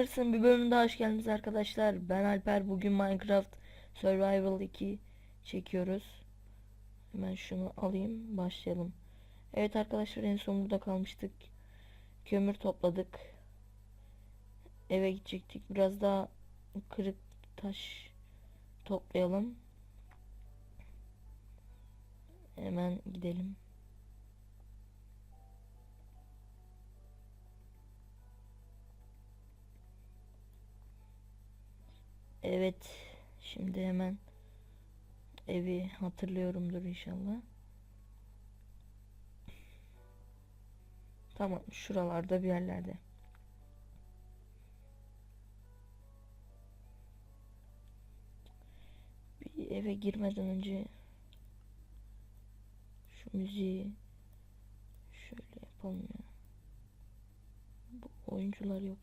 Gamers'ın bir bölümünde hoş geldiniz arkadaşlar. Ben Alper. Bugün Minecraft Survival 2 çekiyoruz. Hemen şunu alayım. Başlayalım. Evet arkadaşlar en son burada kalmıştık. Kömür topladık. Eve gidecektik. Biraz daha kırık taş toplayalım. Hemen gidelim. Evet. Şimdi hemen evi hatırlıyorumdur inşallah. Tamam şuralarda bir yerlerde. Bir eve girmeden önce şu müziği şöyle yapalım ya. Bu oyuncular yok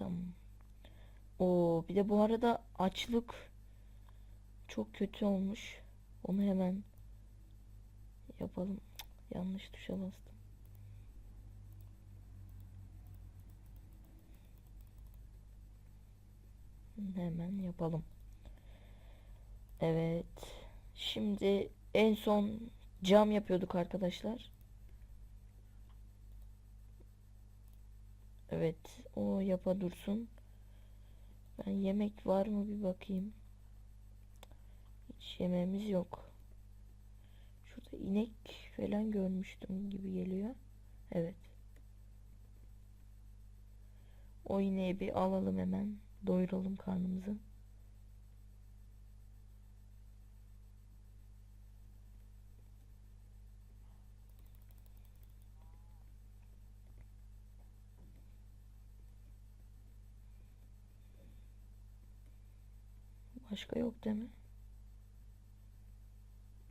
Tamam. O bir de bu arada açlık çok kötü olmuş. Onu hemen yapalım. Yanlış tuşa bastım. Hemen yapalım. Evet. Şimdi en son cam yapıyorduk arkadaşlar. Evet, o yapa dursun. Ben yemek var mı bir bakayım. Hiç yemeğimiz yok. Şurada inek falan görmüştüm gibi geliyor. Evet. O ineği bir alalım hemen. Doyuralım karnımızı. Başka yok değil mi?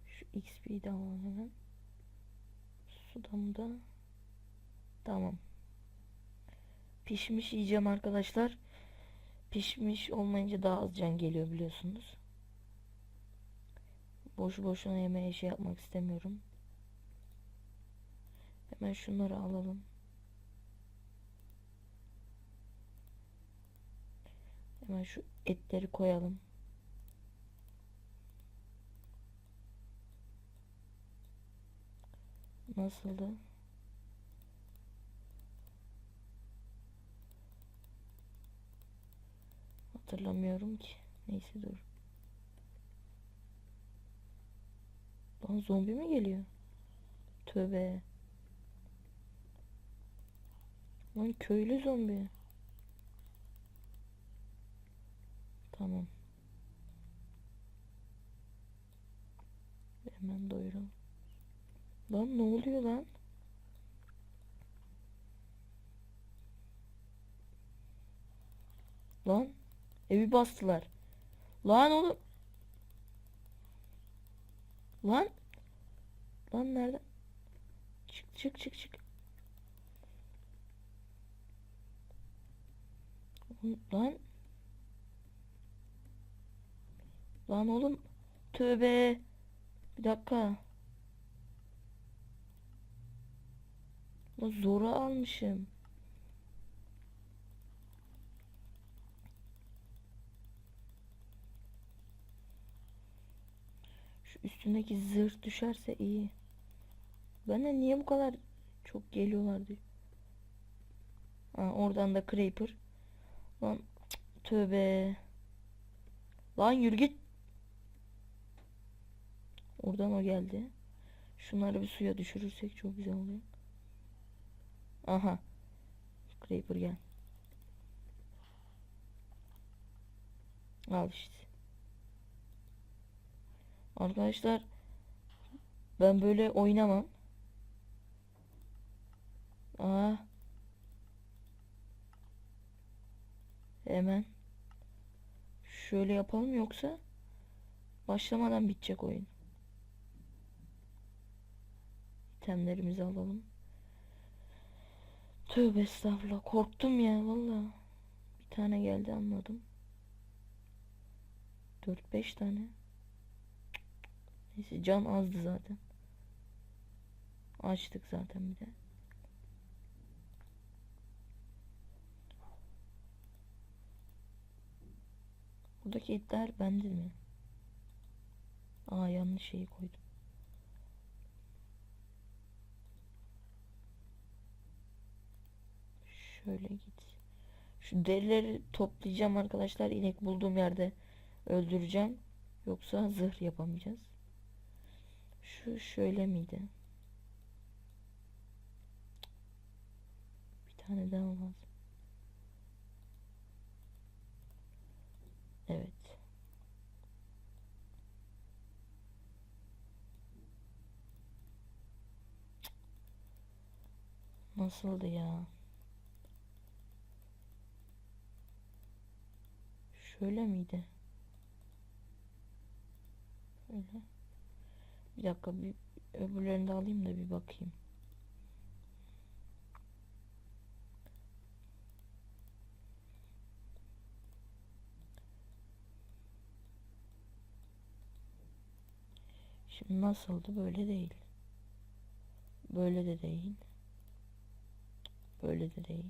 Şu XP'yi de alalım hemen. Sudan da tamam. Pişmiş yiyeceğim arkadaşlar. Pişmiş olmayınca daha az can geliyor biliyorsunuz. Boşu boşuna yemeğe şey yapmak istemiyorum. Hemen şunları alalım. Hemen şu etleri koyalım. Nasıldı? Hatırlamıyorum ki. Neyse dur. Lan zombi mi geliyor? Tövbe. Lan köylü zombi. Tamam. Hemen doyuralım. Lan ne oluyor lan? Lan evi bastılar. Lan oğlum. Lan. Lan nerede? Çık çık çık çık. Lan. Lan oğlum. Tövbe. Bir dakika. Lan zora almışım. Şu üstündeki zırh düşerse iyi. Bana niye bu kadar çok geliyorlar diyor. Ha, oradan da Creeper. Lan tövbe. Lan yürü git. Oradan o geldi. Şunları bir suya düşürürsek çok güzel oluyor. Aha. Creeper gel. Al işte. Arkadaşlar ben böyle oynamam. Aa. Hemen şöyle yapalım yoksa başlamadan bitecek oyun. İtemlerimizi alalım. Tövbe estağfurullah korktum ya valla. Bir tane geldi anladım. 4-5 tane. Neyse can azdı zaten. Açtık zaten bir de. Buradaki etler bende mi? Aa yanlış şeyi koydum. Şöyle git. Şu derileri toplayacağım arkadaşlar. İnek bulduğum yerde öldüreceğim. Yoksa zırh yapamayacağız. Şu şöyle miydi? Bir tane daha lazım. Evet. Nasıldı ya? Şöyle miydi? Şöyle. Bir dakika bir öbürlerini de alayım da bir bakayım. Şimdi nasıldı? Böyle değil. Böyle de değil. Böyle de değil.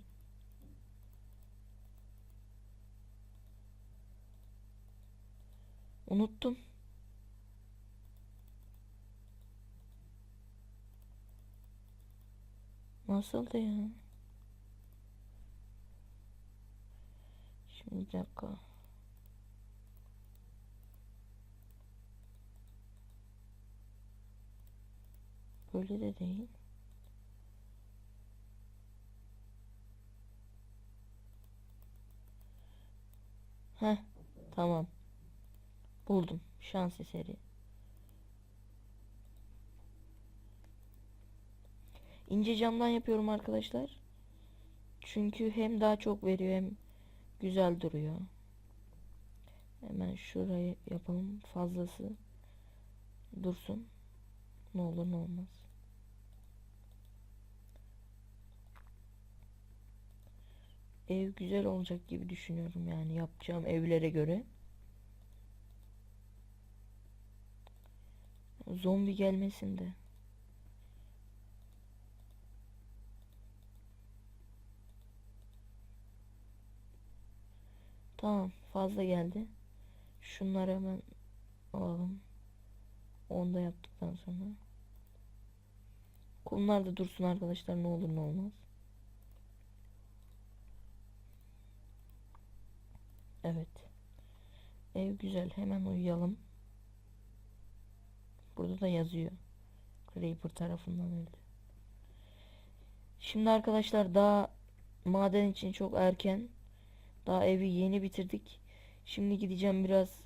Unuttum. Nasıldı ya? Şimdi bir dakika. Böyle de değil. Heh, tamam. Buldum. Şans eseri. İnce camdan yapıyorum arkadaşlar. Çünkü hem daha çok veriyor hem güzel duruyor. Hemen şurayı yapalım. Fazlası dursun. Ne olur ne olmaz. Ev güzel olacak gibi düşünüyorum yani yapacağım evlere göre. Zombi gelmesin de. Tamam fazla geldi. Şunları hemen alalım. Onu da yaptıktan sonra. Kumlar da dursun arkadaşlar ne olur ne olmaz. Evet. Ev güzel hemen uyuyalım. Burada da yazıyor. Creeper tarafından öldü. Şimdi arkadaşlar daha maden için çok erken. Daha evi yeni bitirdik. Şimdi gideceğim biraz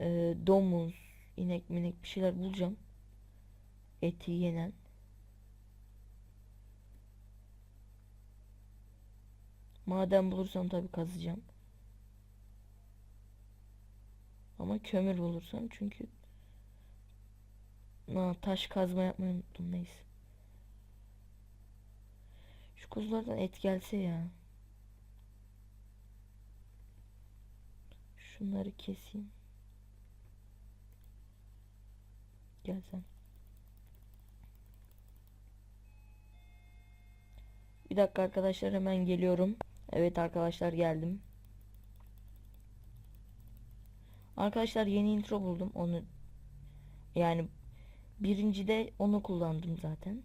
e, domuz, inek minek bir şeyler bulacağım. Eti yenen. Maden bulursam tabii kazacağım. Ama kömür bulursam çünkü Aa, taş kazma yapmayı unuttum neyse. Şu kuzulardan et gelse ya. Şunları keseyim. Gel sen. Bir dakika arkadaşlar hemen geliyorum. Evet arkadaşlar geldim. Arkadaşlar yeni intro buldum. Onu yani birinci de onu kullandım zaten.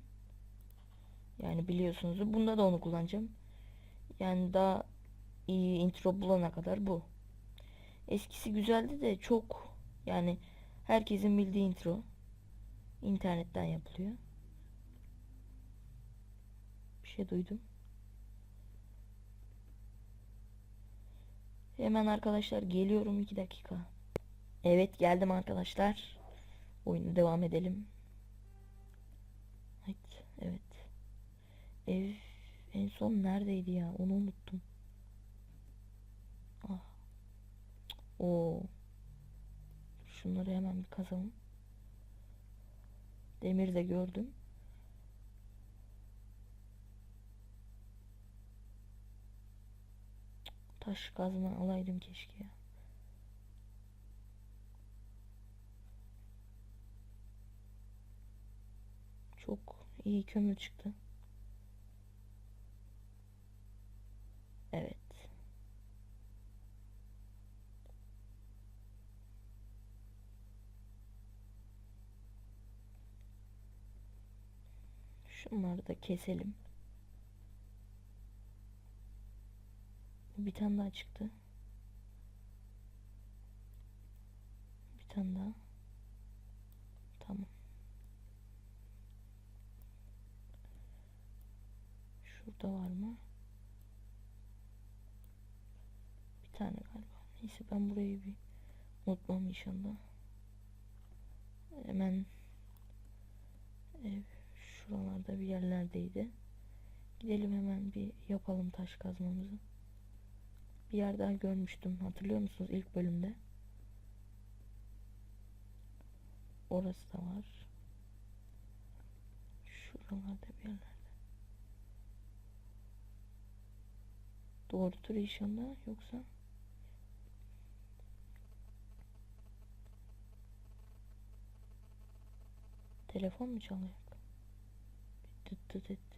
Yani biliyorsunuz. Bunda da onu kullanacağım. Yani daha iyi intro bulana kadar bu. Eskisi güzeldi de çok yani herkesin bildiği intro internetten yapılıyor. Bir şey duydum. Hemen arkadaşlar geliyorum 2 dakika. Evet geldim arkadaşlar. Oyunu devam edelim. Evet, evet. Ev en son neredeydi ya? Onu unuttum. Ah. O. Şunları hemen bir kazalım. Demir de gördüm. Taş kazma alaydım keşke ya. Çok iyi kömür çıktı. Evet. Şunları da keselim. Bir tane daha çıktı. Bir tane daha. Tamam. Şurada var mı? Bir tane galiba. Neyse ben burayı bir unutmam inşallah. Hemen ev şuralarda bir yerlerdeydi. Gidelim hemen bir yapalım taş kazmamızı. Bir yer daha görmüştüm. Hatırlıyor musunuz ilk bölümde? Orası da var. Şuralarda bir yerlerde. Doğrudur inşallah yoksa Telefon mu çalıyor? Tıt tıt etti.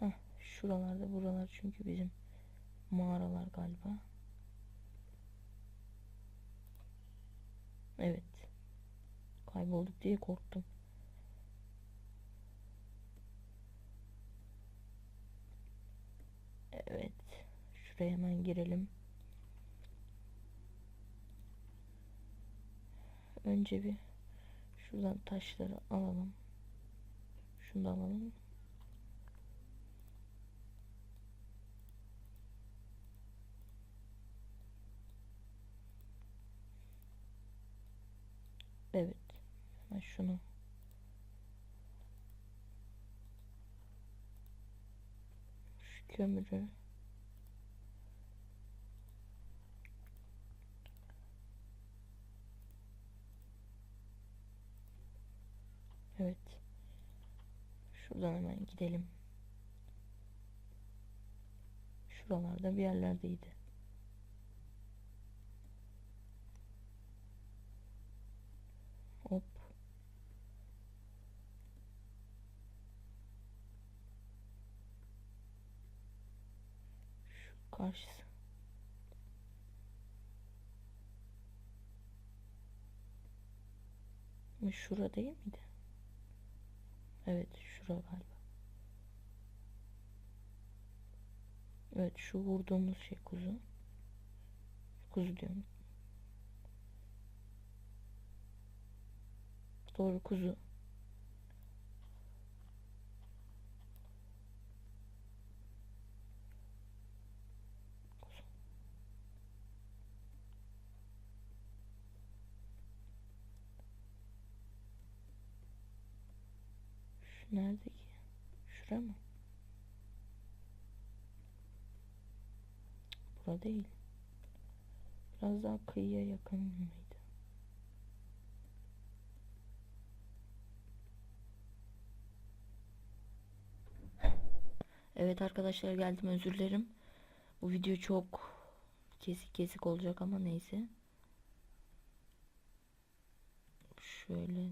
Heh, şuralarda buralar çünkü bizim mağaralar galiba. Evet. Kaybolduk diye korktum. Evet. Şuraya hemen girelim. Önce bir şuradan taşları alalım. Şunu da alalım. Evet. Hemen şunu şu kömürü Evet. Şuradan hemen gidelim. Şuralarda bir yerlerdeydi. Hop. Şu karşısı. Şura değil miydi? Evet, şura galiba. Evet, şu vurduğumuz şey kuzu. Kuzu diyorum. Doğru. Kuzu. Nerede ki? Şura mı? Bura değil. Biraz daha kıyıya yakın mıydı? Evet arkadaşlar geldim özür dilerim. Bu video çok kesik kesik olacak ama neyse. Şöyle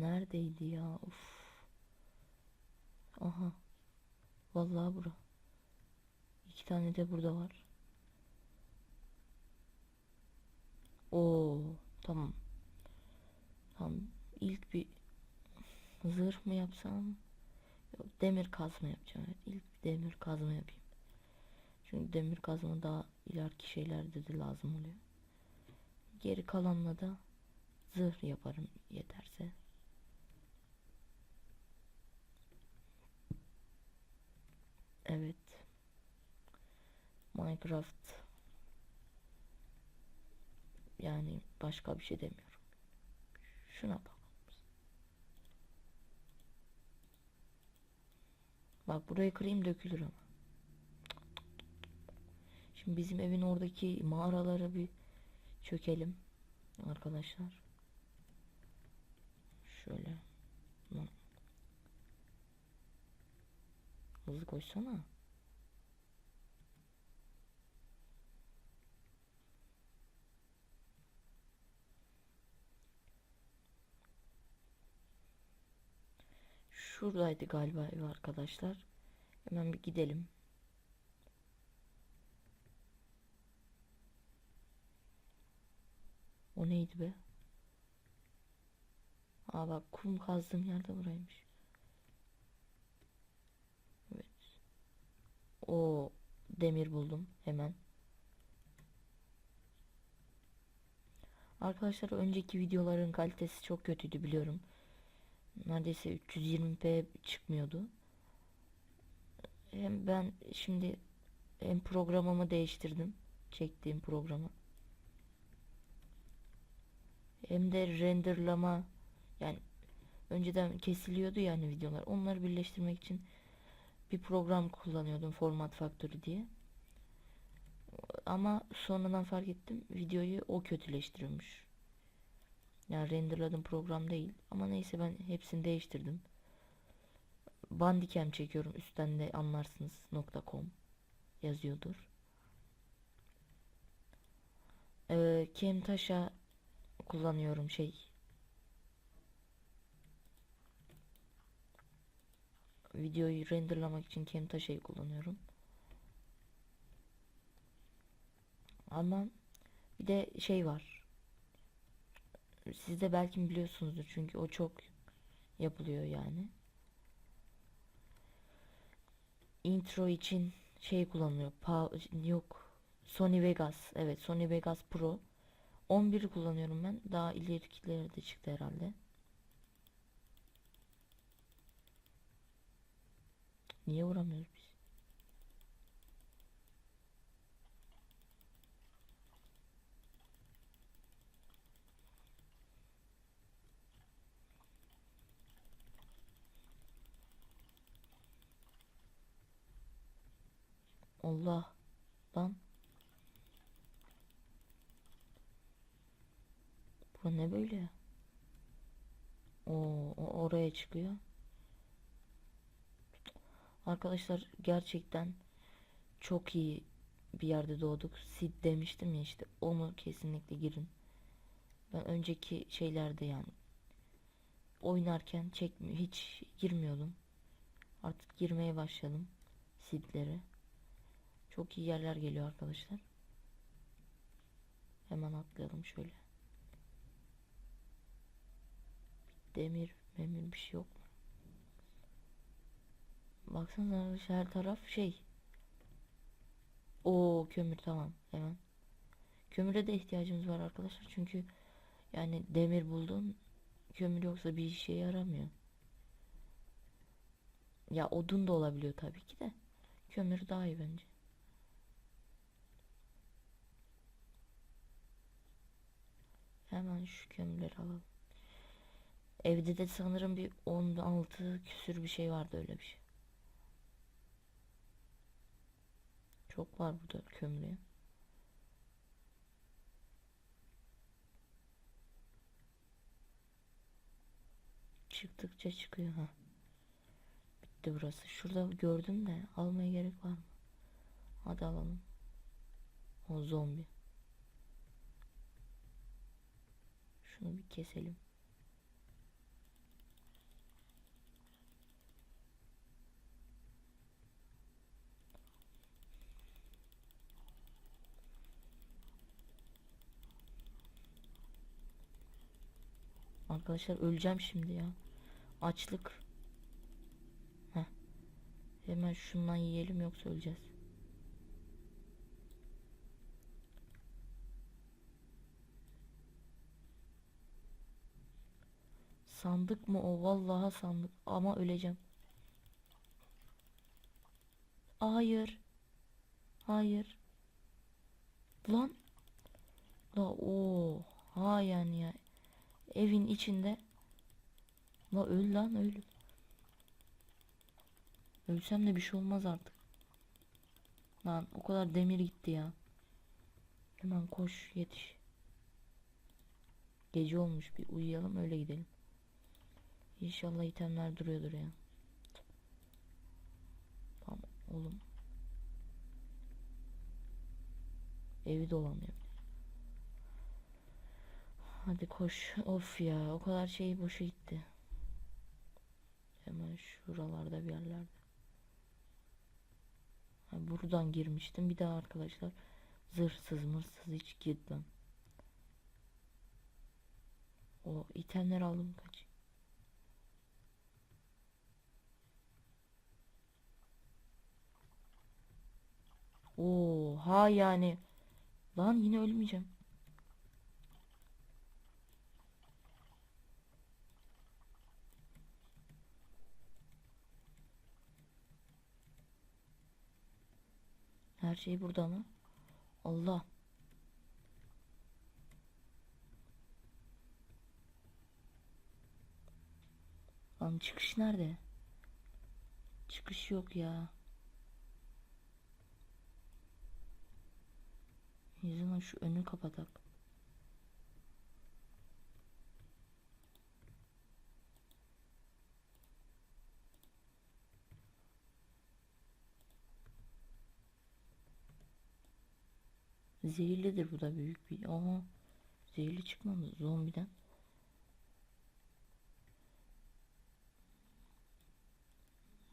neredeydi ya? Uf. Aha. Vallahi bura. İki tane de burada var. Oo, tamam. Tamam. İlk bir zırh mı yapsam? Yok, demir kazma yapacağım. Evet, ilk bir demir kazma yapayım. Çünkü demir kazma daha ileriki şeylerde de lazım oluyor. Geri kalanla da zırh yaparım yeterse. Evet. Minecraft yani başka bir şey demiyorum. Şuna bak. Bak burayı kırayım dökülür ama. Şimdi bizim evin oradaki mağaraları bir çökelim arkadaşlar. Şöyle. Lan. Hızlı koşsana. Şuradaydı galiba ev arkadaşlar. Hemen bir gidelim. O neydi be? Aa bak kum kazdığım yerde buraymış. O demir buldum hemen. Arkadaşlar önceki videoların kalitesi çok kötüydü biliyorum. Neredeyse 320p çıkmıyordu. Hem ben şimdi hem programımı değiştirdim. Çektiğim programı. Hem de renderlama yani önceden kesiliyordu yani videolar. Onları birleştirmek için bir program kullanıyordum Format Factory diye. Ama sonradan fark ettim videoyu o kötüleştiriyormuş. Yani renderladığım program değil. Ama neyse ben hepsini değiştirdim. Bandicam çekiyorum üstten de anlarsınız .com yazıyordur. Ee, Camtasia kullanıyorum şey. Videoyu renderlamak için Camtasia'yı kullanıyorum. Ama bir de şey var. Siz de belki biliyorsunuzdur çünkü o çok yapılıyor yani. Intro için şey kullanılıyor. Pa yok. Sony Vegas. Evet Sony Vegas Pro. 11 kullanıyorum ben. Daha ilerikileri de çıktı herhalde. Niye vuramıyoruz biz? Allah lan. Bu ne böyle? O oraya çıkıyor. Arkadaşlar gerçekten çok iyi bir yerde doğduk. Sid demiştim ya işte onu kesinlikle girin. Ben önceki şeylerde yani oynarken çekmiyor hiç girmiyordum. Artık girmeye başladım Sid'lere. Çok iyi yerler geliyor arkadaşlar. Hemen atlayalım şöyle. Demir, memir bir şey yok mu? Baksana her taraf şey. O kömür tamam hemen. Kömüre de ihtiyacımız var arkadaşlar çünkü yani demir buldum kömür yoksa bir işe yaramıyor. Ya odun da olabiliyor tabii ki de. Kömür daha iyi bence. Hemen şu kömürleri alalım. Evde de sanırım bir 16 küsür bir şey vardı öyle bir şey. Çok var burada kömür. Çıktıkça çıkıyor ha. Bitti burası. Şurada gördüm de almaya gerek var mı? Hadi alalım. O zombi. Şunu bir keselim. Arkadaşlar öleceğim şimdi ya. Açlık. Heh. Hemen şundan yiyelim yoksa öleceğiz. Sandık mı o? Vallahi sandık. Ama öleceğim. Hayır. Hayır. Lan. La o. Ha yani ya. Evin içinde. La öl lan öl. Ölsem de bir şey olmaz artık. Lan o kadar demir gitti ya. Hemen koş yetiş. Gece olmuş bir uyuyalım öyle gidelim. İnşallah itemler duruyordur ya. Tamam oğlum. Evi dolanıyor. Hadi koş. Of ya o kadar şey boşa gitti. Hemen şuralarda bir yerlerde. Ha, buradan girmiştim. Bir daha arkadaşlar zırhsız mırsız hiç gitmem. O itemler aldım kaç. Oha yani. Lan yine ölmeyeceğim. Her şey burada mı? Allah. Lan çıkış nerede? Çıkış yok ya. Yüzüne şu önü kapatak. Zehirlidir bu da büyük bir. Aha. Zehirli çıkmadı zombiden.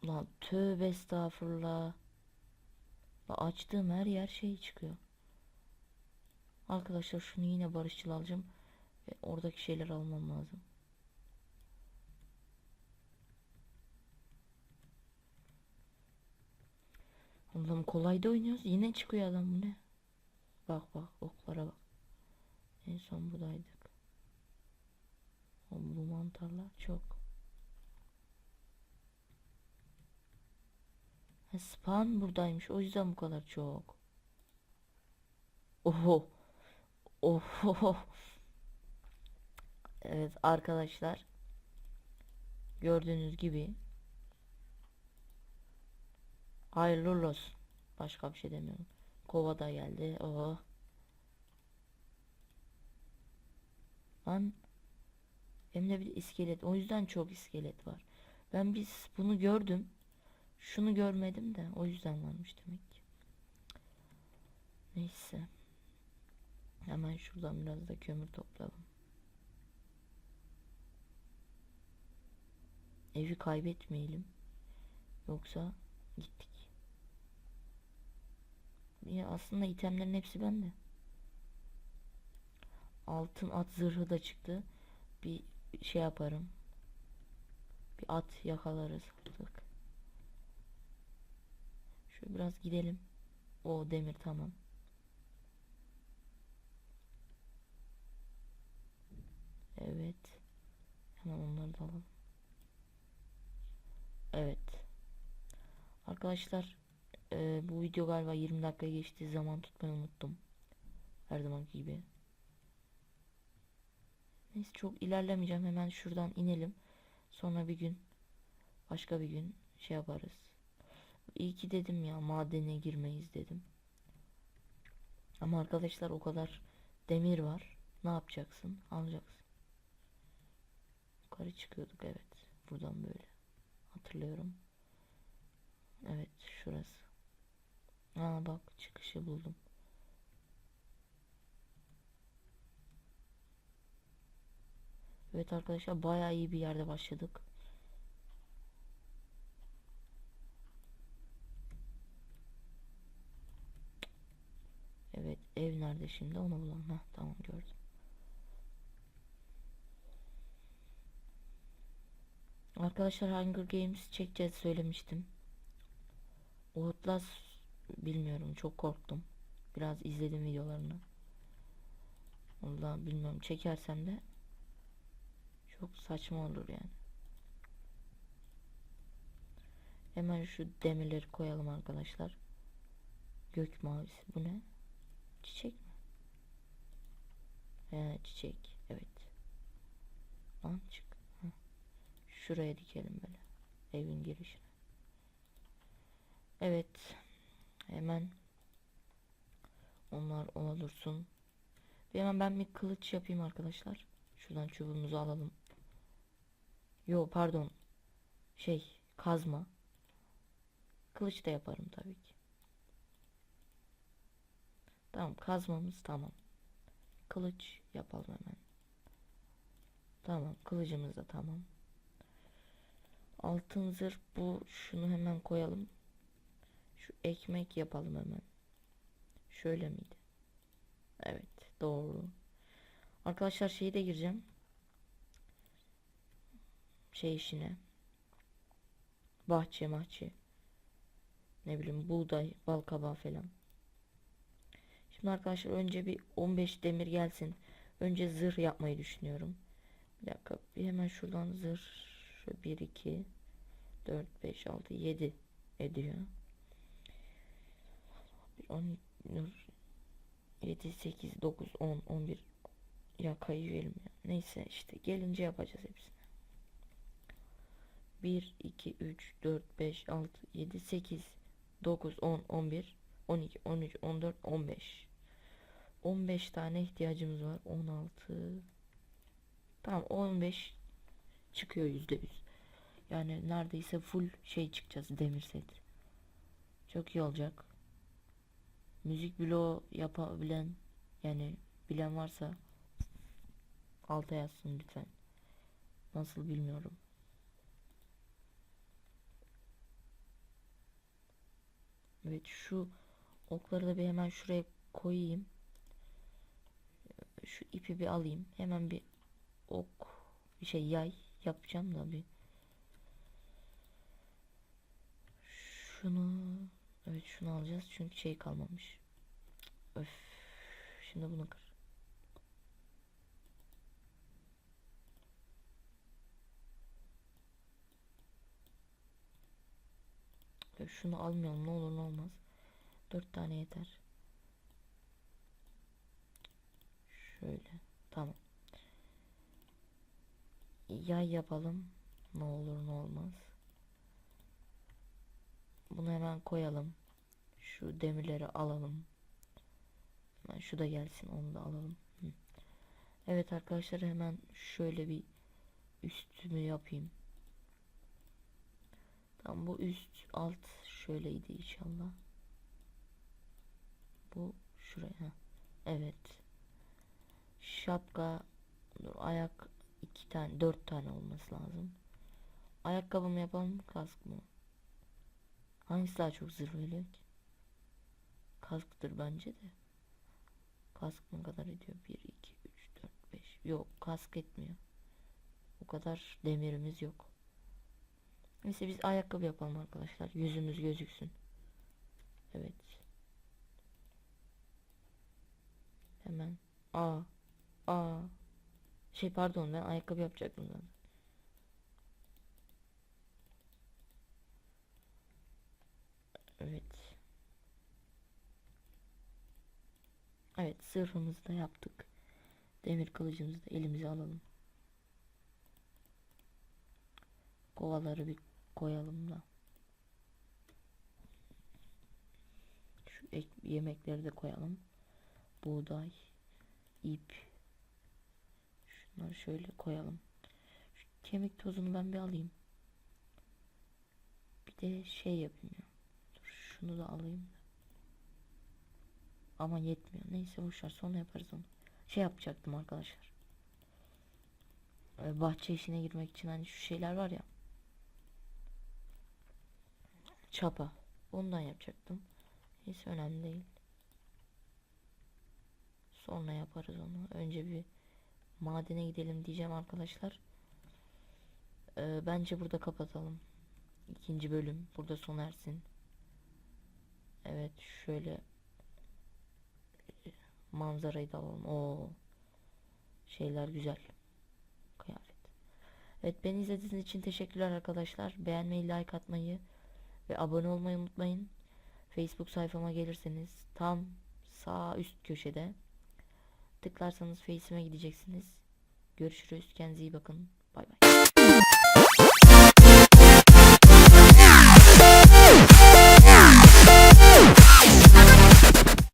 Lan tövbe estağfurullah. La açtığım her yer şey çıkıyor. Arkadaşlar şunu yine barışçıl alacağım. Ve oradaki şeyler almam lazım. Oğlum kolayda oynuyoruz. Yine çıkıyor adam bu ne? Bak bak oklara bak. En son buradaydık. O bu mantarlar çok. Ha, spawn buradaymış. O yüzden bu kadar çok. Oho. Oho. Evet arkadaşlar. Gördüğünüz gibi. Hayırlı olsun. Başka bir şey demiyorum. Kova da geldi. Oh. Lan. Hem de bir iskelet. O yüzden çok iskelet var. Ben biz bunu gördüm. Şunu görmedim de. O yüzden varmış demek ki. Neyse. Hemen şuradan biraz da kömür toplayalım. Evi kaybetmeyelim. Yoksa gittik. Ya aslında itemlerin hepsi bende. Altın at zırhı da çıktı. Bir şey yaparım. Bir at yakalarız artık. Şöyle biraz gidelim. O demir tamam. Evet. Hemen onları da alalım. Evet. Arkadaşlar e, bu video galiba 20 dakika geçti. Zaman tutmayı unuttum. Her zamanki gibi. Neyse çok ilerlemeyeceğim. Hemen şuradan inelim. Sonra bir gün başka bir gün şey yaparız. İyi ki dedim ya madene girmeyiz dedim. Ama arkadaşlar o kadar demir var. Ne yapacaksın? Alacaksın. Yukarı çıkıyorduk evet. Buradan böyle. Hatırlıyorum. Evet şurası. Aa bak çıkışı buldum. Evet arkadaşlar bayağı iyi bir yerde başladık. Evet ev nerede şimdi onu bulalım. Heh, tamam gördüm. Arkadaşlar Hunger Games çekeceğiz söylemiştim. Outlast bilmiyorum çok korktum. Biraz izledim videolarını. Allah bilmiyorum çekersem de çok saçma olur yani. Hemen şu demirleri koyalım arkadaşlar. Gök mavisi bu ne? Çiçek mi? He çiçek evet. Lan çık. Şuraya dikelim böyle. Evin girişine. Evet. Hemen onlar ona dursun. Bir hemen ben bir kılıç yapayım arkadaşlar. Şuradan çubuğumuzu alalım. Yo pardon. Şey kazma. Kılıç da yaparım tabii ki. Tamam kazmamız tamam. Kılıç yapalım hemen. Tamam kılıcımız da tamam. Altın zırh bu. Şunu hemen koyalım. Şu ekmek yapalım hemen. Şöyle miydi? Evet doğru. Arkadaşlar şeyi de gireceğim. Şey işine. Bahçe mahçe. Ne bileyim buğday, bal kabağı falan. Şimdi arkadaşlar önce bir 15 demir gelsin. Önce zırh yapmayı düşünüyorum. Bir dakika bir hemen şuradan zırh. Şu 1, 2, 4, 5, 6, 7 ediyor. 10, 7, 8, 9, 10, 11 ya kayıverim ya. Neyse işte gelince yapacağız hepsini. 1, 2, 3, 4, 5, 6, 7, 8, 9, 10, 11, 12, 13, 14, 15. 15 tane ihtiyacımız var. 16. Tamam 15 çıkıyor yüzde yüz. Yani neredeyse full şey çıkacağız demir set. Çok iyi olacak. Müzik bloğu yapabilen yani bilen varsa alta yazsın lütfen. Nasıl bilmiyorum. Evet şu okları da bir hemen şuraya koyayım. Şu ipi bir alayım. Hemen bir ok bir şey yay yapacağım da bir. Şunu evet şunu alacağız çünkü şey kalmamış. Öf. Şimdi bunu kır. Şunu almayalım ne olur ne olmaz. Dört tane yeter. Şöyle. Tamam. Yay yapalım. Ne olur ne olmaz. Bunu hemen koyalım. Şu demirleri alalım. Hemen şu da gelsin onu da alalım. Evet arkadaşlar hemen şöyle bir üstümü yapayım. Tamam bu üst alt şöyleydi inşallah. Bu şuraya. Evet. Şapka dur, ayak iki tane dört tane olması lazım. Ayakkabı yapalım kask mı? Hangisi daha çok zırh veriyor ki? Kasktır bence de. Kask ne kadar ediyor? 1, 2, 3, 4, 5. Yok kask etmiyor. O kadar demirimiz yok. Neyse biz ayakkabı yapalım arkadaşlar. Yüzümüz gözüksün. Evet. Hemen. Aa. Aa. Şey pardon ben ayakkabı yapacaktım zaten. Evet. Evet zırhımızı da yaptık. Demir kılıcımızı da elimize alalım. Kovaları bir koyalım da. Şu ek, yemekleri de koyalım. Buğday, ip. Şunları şöyle koyalım. Şu kemik tozunu ben bir alayım. Bir de şey yapayım ya. Şunu da alayım. Ama yetmiyor. Neyse boşver sonra yaparız onu. Şey yapacaktım arkadaşlar. Ee, Bahçe işine girmek için hani şu şeyler var ya. Çapa. Ondan yapacaktım. Neyse önemli değil. Sonra yaparız onu. Önce bir madene gidelim diyeceğim arkadaşlar. Ee, bence burada kapatalım. İkinci bölüm burada sona ersin. Evet şöyle manzarayı da alalım. O şeyler güzel. Kıyafet. Evet beni izlediğiniz için teşekkürler arkadaşlar. Beğenmeyi, like atmayı ve abone olmayı unutmayın. Facebook sayfama gelirseniz tam sağ üst köşede tıklarsanız Face'ime gideceksiniz. Görüşürüz. Kendinize iyi bakın. Bay bay.